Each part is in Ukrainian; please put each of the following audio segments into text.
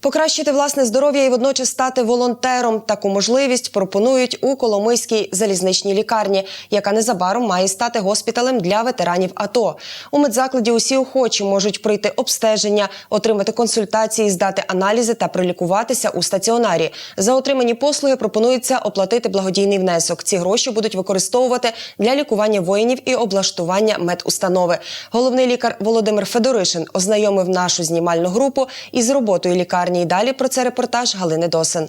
Покращити власне здоров'я і водночас стати волонтером. Таку можливість пропонують у Коломийській залізничній лікарні, яка незабаром має стати госпіталем для ветеранів АТО. У медзакладі усі охочі можуть пройти обстеження, отримати консультації, здати аналізи та прилікуватися у стаціонарі. За отримані послуги пропонується оплатити благодійний внесок. Ці гроші будуть використовувати для лікування воїнів і облаштування медустанови. Головний лікар Володимир Федоришин ознайомив нашу знімальну групу із роботою лікарні. І далі про це репортаж Галини Досин.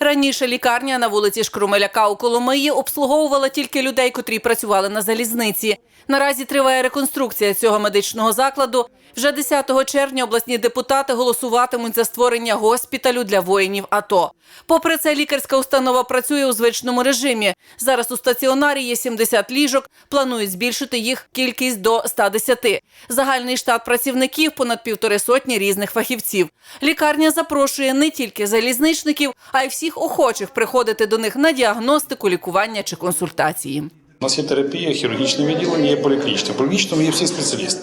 Раніше лікарня на вулиці Шкрумеляка у Коломиї обслуговувала тільки людей, котрі працювали на залізниці. Наразі триває реконструкція цього медичного закладу. Вже 10 червня обласні депутати голосуватимуть за створення госпіталю для воїнів АТО. Попри це, лікарська установа працює у звичному режимі. Зараз у стаціонарі є 70 ліжок. Планують збільшити їх кількість до 110. Загальний штат працівників понад півтори сотні різних фахівців. Лікарня запрошує не тільки залізничників, а й всіх охочих приходити до них на діагностику, лікування чи консультації. У нас є терапія, хірургічне відділення, є поліклінічне. В поліклінічному є всі спеціалісти.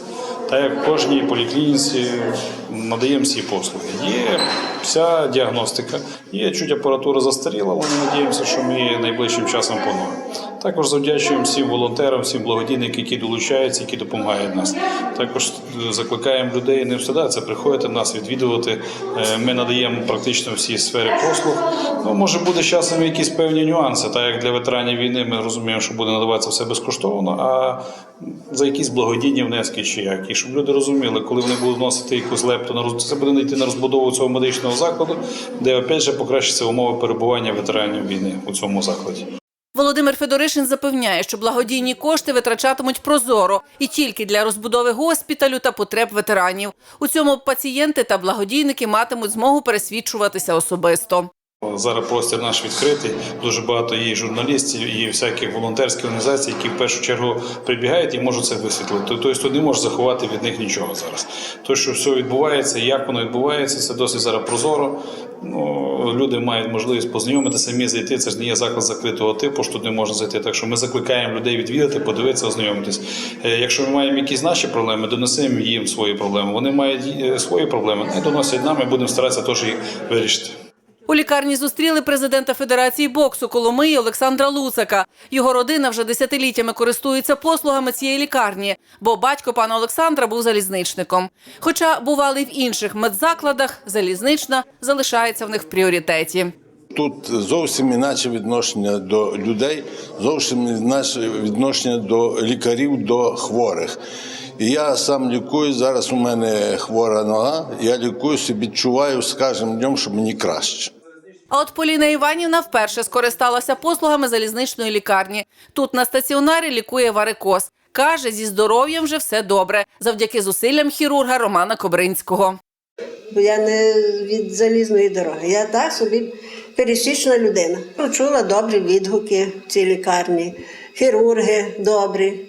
Так як в кожній поліклініці надаємо всі послуги. Є вся діагностика, є чуть апаратура застаріла, але ми надіємося, що ми найближчим часом поновимо. Також завдячуємо всім волонтерам, всім благодійникам, які долучаються, які допомагають нас. Також е, закликаємо людей не встидатися, приходити нас відвідувати. Е, Ми надаємо практично всі сфери послуг. Ну, може буде з часом якісь певні нюанси, так як для ветеранів війни ми розуміємо, що буде надаватися все безкоштовно, а за якісь благодійні внески чи як. І щоб люди розуміли, коли вони будуть вносити якусь лепту на це буде йти на розбудову цього медичного закладу, де опять же покращаться умови перебування ветеранів війни у цьому закладі. Володимир Федоришин запевняє, що благодійні кошти витрачатимуть прозоро і тільки для розбудови госпіталю та потреб ветеранів. У цьому пацієнти та благодійники матимуть змогу пересвідчуватися особисто. Зараз простір наш відкритий. Дуже багато є журналістів, і всяких волонтерських організацій, які в першу чергу прибігають і можуть це висвітлити. Тобто ти не можеш заховати від них нічого зараз. То, що все відбувається, як воно відбувається, це досить зараз прозоро. Ну, люди мають можливість познайомитися, самі зайти. Це ж не є заклад закритого типу, що не можна зайти. Так що ми закликаємо людей відвідати, подивитися, ознайомитись. Е, Якщо ми маємо якісь наші проблеми, донесемо їм свої проблеми. Вони мають е, свої проблеми, не доносять нам, і будемо старатися теж їх вирішити. У лікарні зустріли президента Федерації боксу Коломиї Олександра Луцака. Його родина вже десятиліттями користується послугами цієї лікарні, бо батько пана Олександра був залізничником. Хоча бували й в інших медзакладах, залізнична залишається в них в пріоритеті. Тут зовсім інакше відношення до людей, зовсім інакше відношення до лікарів, до хворих. І я сам лікую. Зараз у мене хвора нога. Я лікуюся, відчуваю з кожним днем, що мені краще. А от Поліна Іванівна вперше скористалася послугами залізничної лікарні. Тут на стаціонарі лікує варикоз. Каже, зі здоров'ям вже все добре, завдяки зусиллям хірурга Романа Кобринського. Я не від залізної дороги. Я так собі пересічна людина. Почула добрі відгуки в цій лікарні, хірурги добрі.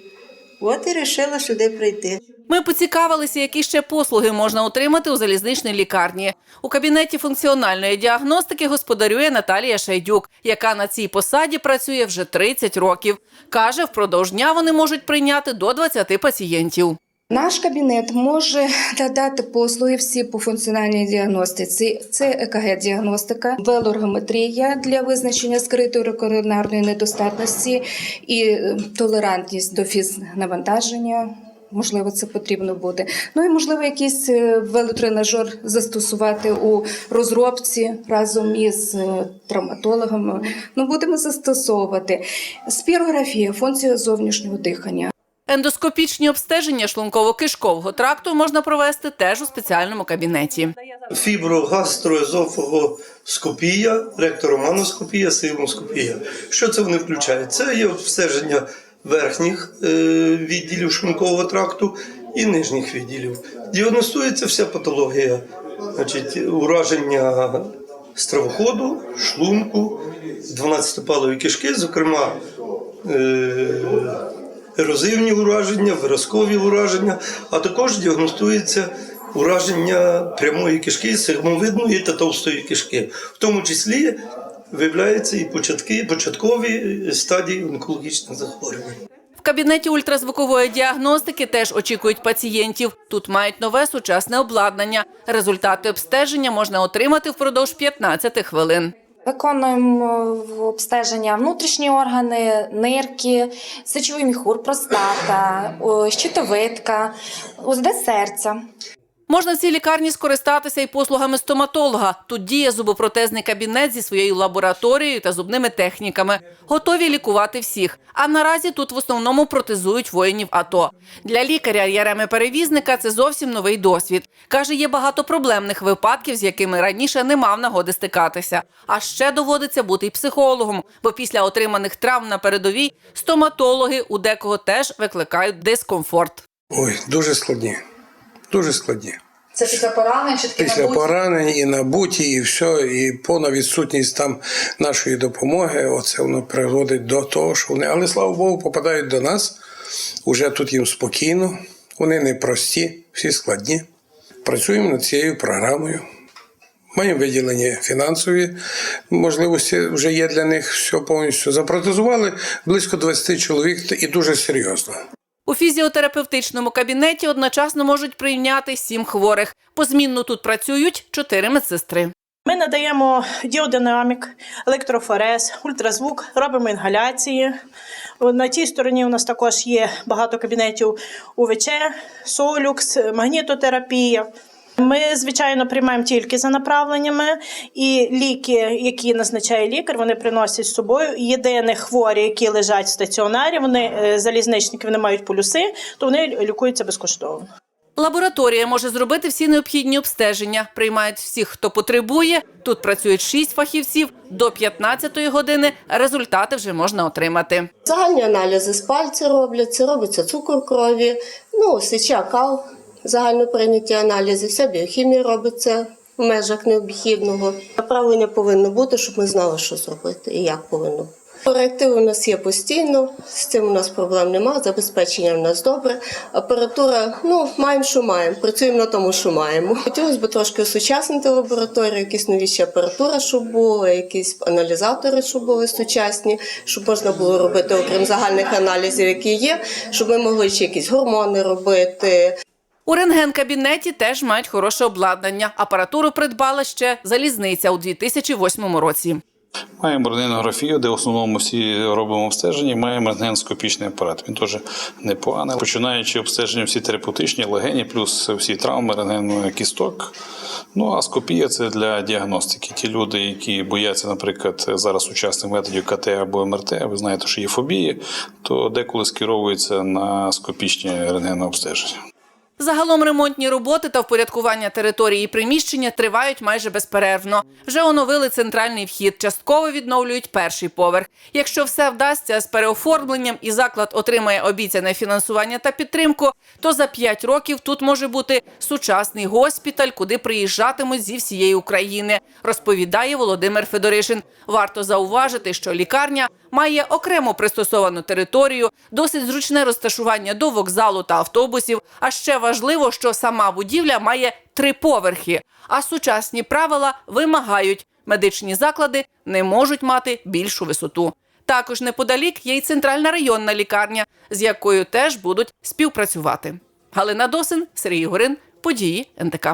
От і вирішила сюди прийти. Ми поцікавилися, які ще послуги можна отримати у залізничній лікарні. У кабінеті функціональної діагностики господарює Наталія Шайдюк, яка на цій посаді працює вже 30 років. Каже, впродовж дня вони можуть прийняти до 20 пацієнтів. Наш кабінет може надати послуги всі по функціональній діагностиці. Це ЕКГ-діагностика, велоргометрія для визначення скритої коронарної недостатності і е, толерантність до фізнавантаження. Можливо, це потрібно буде. Ну і можливо, якийсь е, велотренажер застосувати у розробці разом із е, травматологами. Ну, будемо застосовувати спірографія, функція зовнішнього дихання. Ендоскопічні обстеження шлунково-кишкового тракту можна провести теж у спеціальному кабінеті. фіброгастроезофагоскопія, ректороманоскопія, силоскопія. Що це вони включають? Це є обстеження верхніх е, відділів шлункового тракту і нижніх відділів. Діагностується вся патологія, значить, ураження стравоходу, шлунку, 12-палої кишки, зокрема. Е, ерозивні ураження, виразкові ураження, а також діагностується ураження прямої кишки, сигмовидної та товстої кишки. В тому числі виявляються і початки, початкові стадії онкологічних захворювань. В кабінеті ультразвукової діагностики теж очікують пацієнтів. Тут мають нове сучасне обладнання. Результати обстеження можна отримати впродовж 15 хвилин. Виконуємо обстеження внутрішні органи, нирки, сечовий міхур, простата, щитовидка, УЗД серця. Можна в цій лікарні скористатися і послугами стоматолога. Тут діє зубопротезний кабінет зі своєю лабораторією та зубними техніками. Готові лікувати всіх. А наразі тут в основному протезують воїнів АТО. Для лікаря Яреми Перевізника це зовсім новий досвід. Каже, є багато проблемних випадків, з якими раніше не мав нагоди стикатися. А ще доводиться бути й психологом, бо після отриманих травм на передовій стоматологи у декого теж викликають дискомфорт. Ой, дуже складні. Дуже складні. Це після поранень чи таки Після поранень і набуті, і все, і повна відсутність там нашої допомоги. Оце воно приводить до того, що вони, але слава Богу, попадають до нас. Уже тут їм спокійно. Вони не прості, всі складні. Працюємо над цією програмою. Маємо виділені фінансові можливості, вже є для них все повністю. Запротезували близько 20 чоловік і дуже серйозно. У фізіотерапевтичному кабінеті одночасно можуть прийняти сім хворих. Позмінно тут працюють чотири медсестри. Ми надаємо діодинамік, електрофорез, ультразвук, робимо інгаляції. На тій стороні у нас також є багато кабінетів УВЧ, солюкс, магнітотерапія. Ми, звичайно, приймаємо тільки за направленнями, і ліки, які назначає лікар, вони приносять з собою. Єдине хворі, які лежать в стаціонарі, вони е, залізничники, вони мають полюси, то вони лікуються безкоштовно. Лабораторія може зробити всі необхідні обстеження. Приймають всіх, хто потребує. Тут працюють шість фахівців. До 15-ї години результати вже можна отримати. Загальні аналізи з пальця робляться, робиться цукор крові, ну, сеча, кал, загально прийняті аналізи, вся біохімія робиться в межах необхідного. Направлення повинно бути, щоб ми знали, що зробити і як повинно. Реактиви у нас є постійно, з цим у нас проблем немає, забезпечення у нас добре. Апаратура, ну, маємо, що маємо, працюємо на тому, що маємо. Хотілося б трошки осучаснити лабораторію, якісь новіші апаратура, щоб було, якісь аналізатори, щоб були сучасні, щоб можна було робити, окрім загальних аналізів, які є, щоб ми могли ще якісь гормони робити. У рентген-кабінеті теж мають хороше обладнання. Апаратуру придбала ще залізниця у 2008 році. Маємо рентгенографію, де в основному всі робимо обстеження. Маємо рентгенскопічний апарат. Він теж непоганий. Починаючи обстеження всі терапевтичні, легені, плюс всі травми, рентген кісток. Ну а скопія це для діагностики. Ті люди, які бояться, наприклад, зараз сучасних методів КТ або МРТ, ви знаєте, що є фобії, то деколи скеровуються на скопічні рентгенообстеження. Загалом ремонтні роботи та впорядкування території і приміщення тривають майже безперервно. Вже оновили центральний вхід, частково відновлюють перший поверх. Якщо все вдасться з переоформленням і заклад отримає обіцяне фінансування та підтримку, то за 5 років тут може бути сучасний госпіталь, куди приїжджатимуть зі всієї України, розповідає Володимир Федоришин. Варто зауважити, що лікарня має окремо пристосовану територію, досить зручне розташування до вокзалу та автобусів. А ще важливо, що сама будівля має три поверхи. А сучасні правила вимагають, медичні заклади не можуть мати більшу висоту. Також неподалік є й центральна районна лікарня, з якою теж будуть співпрацювати. Галина Досин, Сергій Горин, події НТК.